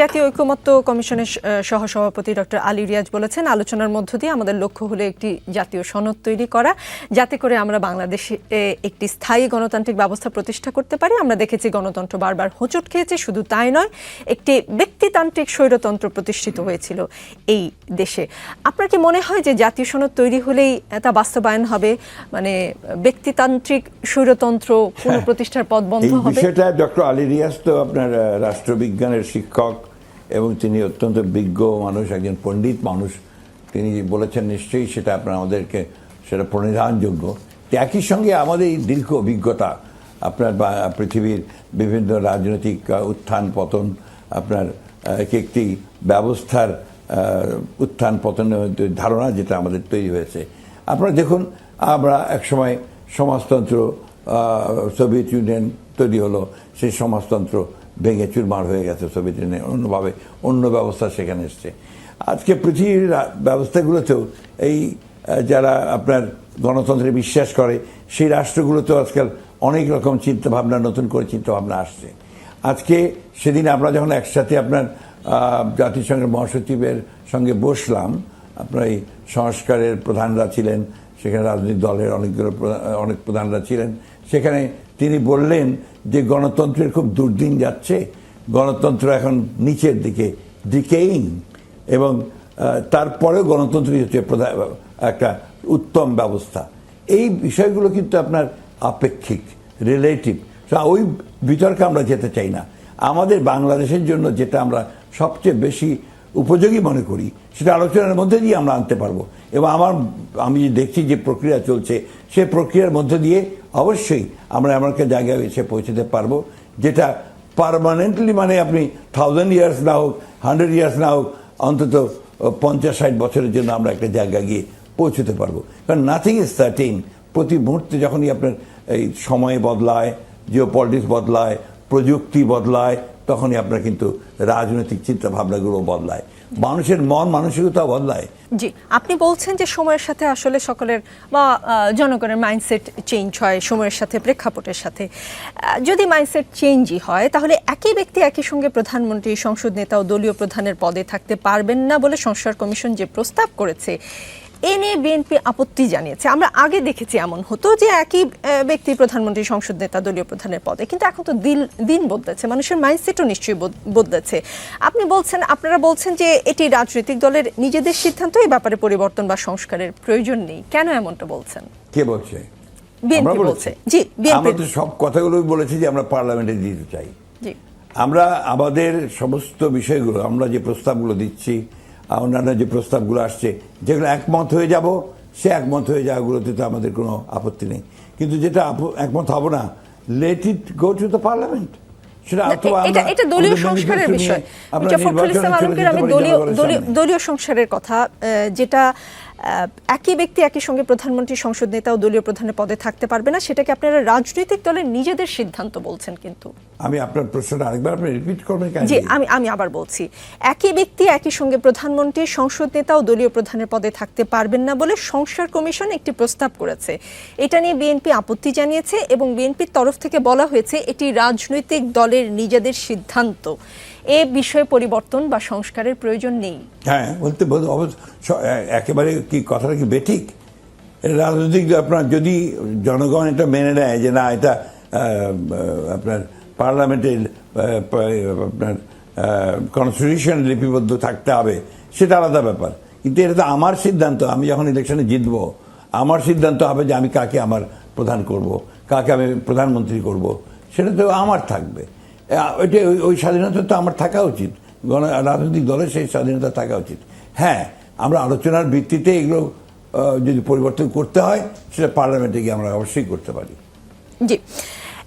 জাতীয় ঐকমত্য কমিশনের সহসভাপতি ডক্টর আলী রিয়াজ বলেছেন আলোচনার মধ্য দিয়ে আমাদের লক্ষ্য হলো একটি জাতীয় সনদ তৈরি করা যাতে করে আমরা বাংলাদেশে একটি স্থায়ী গণতান্ত্রিক ব্যবস্থা প্রতিষ্ঠা করতে পারি। আমরা দেখেছি গণতন্ত্র বারবার হোঁচট খেয়েছে শুধু তাই নয় একটি ব্যক্তিতান্ত্রিক স্বৈরতন্ত্র প্রতিষ্ঠিত হয়েছিল এই দেশে। আপনার কি মনে হয় যে জাতীয় সনদ তৈরি হলেই তা বাস্তবায়ন হবে? মানে ব্যক্তিতান্ত্রিক স্বৈরতন্ত্র পুনঃপ্রতিষ্ঠার পথ বন্ধ হবে? বিষয়টা ডক্টর আলী রিয়াজ তো আপনার রাষ্ট্রবিজ্ঞানের শিক্ষক এবং তিনি অত্যন্ত বিজ্ঞ মানুষ, একজন পণ্ডিত মানুষ। তিনি বলেছেন, নিশ্চয়ই সেটা আপনার আমাদেরকে, সেটা প্রণিধানযোগ্য। একই সঙ্গে আমাদের এই দীর্ঘ অভিজ্ঞতা, আপনার পৃথিবীর বিভিন্ন রাজনৈতিক উত্থান পতন, আপনার এক একটি ব্যবস্থার উত্থান পতনের ধারণা যেটা আমাদের তৈরি হয়েছে। আপনারা দেখুন, আমরা একসময় সমাজতন্ত্র সোভিয়েত ইউনিয়ন তৈরি হলো। সেই সমাজতন্ত্র ভেঙে চুরমার হয়ে গেছে সোভিয়েত ইউনিয়ন অন্যভাবে অন্য ব্যবস্থা সেখানে এসছে। আজকে পৃথিবীর ব্যবস্থাগুলোতেও এই যারা আপনার গণতন্ত্রে বিশ্বাস করে, সেই রাষ্ট্রগুলোতেও আজকাল অনেক রকম চিন্তা ভাবনা নতুন করে চিন্তাভাবনা আসছে। আজকে সেদিন আমরা যখন একসাথে আপনার জাতিসংঘের মহাসচিবের সঙ্গে বসলাম, আপনার এই সংস্কারের প্রধানরা ছিলেন, সেখানে রাজনৈতিক দলের অনেকগুলো অনেক প্রধানরা ছিলেন, সেখানে তিনি বললেন যে গণতন্ত্রের খুব দুর্দিন যাচ্ছে, গণতন্ত্র এখন নিচের দিকে ডিকেইং এবং তারপরেও গণতন্ত্র হচ্ছে প্রধান, একটা উত্তম ব্যবস্থা। এই বিষয়গুলো কিন্তু আপনার আপেক্ষিক রিলেটিভ ওই বিতর্কে আমরা যেতে চাই না। আমাদের বাংলাদেশের জন্য যেটা আমরা সবচেয়ে বেশি উপযোগী মনে করি। সেটা আলোচনার মধ্যে দিয়ে আমরা আনতে পারব। এবং আমার, আমি দেখছি যে প্রক্রিয়া চলছে, সে প্রক্রিয়ার মধ্যে দিয়ে অবশ্যই আমরা এমন একটা জায়গায় এসে পৌঁছতে পারব, যেটা পারমানেন্টলি মানে আপনি থাউজেন্ড ইয়ার্স না হোক হান্ড্রেড ইয়ার্স না হোক, অন্তত পঞ্চাশ, ষাট বছরের জন্য আমরা একটা জায়গা গিয়ে পৌঁছতে পারব। কারণ নাথিং ইজ সার্টেন প্রতি মুহূর্তে যখনই আপনার এই সময় বদলায় জিও পলিটিক্স বদলায়, প্রযুক্তি বদলায় তখনই আপনার কিন্তু রাজনৈতিক চিন্তা ভাবনাগুলো বদলায়। মানুষের মন মানসিকতা বদলায়। জি, আপনি বলছেন যে সময়ের সাথে আসলে সকলের বা জনগণের মাইন্ডসেট চেঞ্জ হয় সময়ের সাথে, প্রেক্ষাপটের সাথে। যদি মাইন্ডসেট চেঞ্জই হয়, তাহলে একই ব্যক্তি একই সঙ্গে প্রধানমন্ত্রী, সংসদ নেতা ও দলীয় প্রধানের পদে থাকতে পারবেন না বলে সংস্কার কমিশন যে প্রস্তাব করেছে এ নিয়ে বিএনপি আপত্তি জানিয়েছে। আমরা আগে দেখেছি এমন হতো যে একই ব্যক্তি প্রধানমন্ত্রী সংসদ নেতা দলীয় প্রধানের পদে। কিন্তু এখন তো দিন দিন বদলেছে মানুষের মাইন্ডসেটও নিশ্চয়ই বদ- বদলেছে। আপনি বলছেন আপনারা বলছেন যে এটি রাজনৈতিক দলের নিজেদের সিদ্ধান্ত এই ব্যাপারে পরিবর্তন বা সংস্কারের প্রয়োজন নেই। কেন এমনটা বলছেন? কে বলছে? বিএনপি আমরা বলছে। জি বিএনপি। আমরা তো সব কথাগুলোই বলেছি যে আমরা পার্লামেন্টে দিতে চাই। জি। আমরা আমাদের সমস্ত বিষয়গুলো আমরা যে প্রস্তাবগুলো দিচ্ছি অন্যান্য যে প্রস্তাবগুলো আসছে যেগুলো একমত হয়ে যাব সে একমত হয়ে যাওয়াগুলোতে তো আমাদের কোনো আপত্তি নেই। কিন্তু যেটা একমত হব না let it go to the parliament এটা দলীয় সংস্কারের বিষয়। আমি দলীয় সংস্কারের কথা যেটা একই ব্যক্তি একই সঙ্গে প্রধানমন্ত্রী সংসদ নেতা ও দলীয় প্রধানের পদে থাকতে পারবে না। সেটাকে আপনারা রাজনৈতিক দলের নিজেদের সিদ্ধান্ত বলছেন কিন্তু। আমি আপনার প্রশ্নটা আরেকবার আপনি রিপিট করবেন জি আমি আমি আবার বলছি। একই ব্যক্তি একই সঙ্গে প্রধানমন্ত্রী সংসদ নেতা ও দলীয় প্রধানের পদে থাকতে পারবেন না বলে সংস্কার কমিশন একটি প্রস্তাব করেছে। এটা নিয়ে বিএনপি আপত্তি জানিয়েছে এবং বিএনপির তরফ থেকে বলা হয়েছে এটি রাজনৈতিক দলের নিজেদের সিদ্ধান্ত। এ বিষয়ে পরিবর্তন বা সংস্কারের প্রয়োজন নেই। হ্যাঁ বলতে একেবারে কি কথাটা কি বেঠিক? রাজনৈতিক আপনার যদি জনগণ এটা মেনে নেয় যে না, এটা আপনার পার্লামেন্টের আপনার কনস্টিটিউশন লিপিবদ্ধ থাকতে হবে, সেটা আলাদা ব্যাপার। কিন্তু এটা তো আমার সিদ্ধান্ত, আমি যখন ইলেকশনে জিতবো, আমার সিদ্ধান্ত হবে যে আমি কাকে আমার প্রধান করব, কাকে আমি প্রধানমন্ত্রী করব, সেটা তো আমার থাকবে। ওইটা ওই- ওই স্বাধীনতা তো আমার থাকা উচিত। গণ রাজনৈতিক দলের সেই স্বাধীনতা থাকা উচিত। হ্যাঁ আমরা আলোচনার ভিত্তিতে এগুলো যদি পরিবর্তন করতে হয়, সেটা পার্লামেন্টে গিয়ে আমরা অবশ্যই করতে পারি। জি।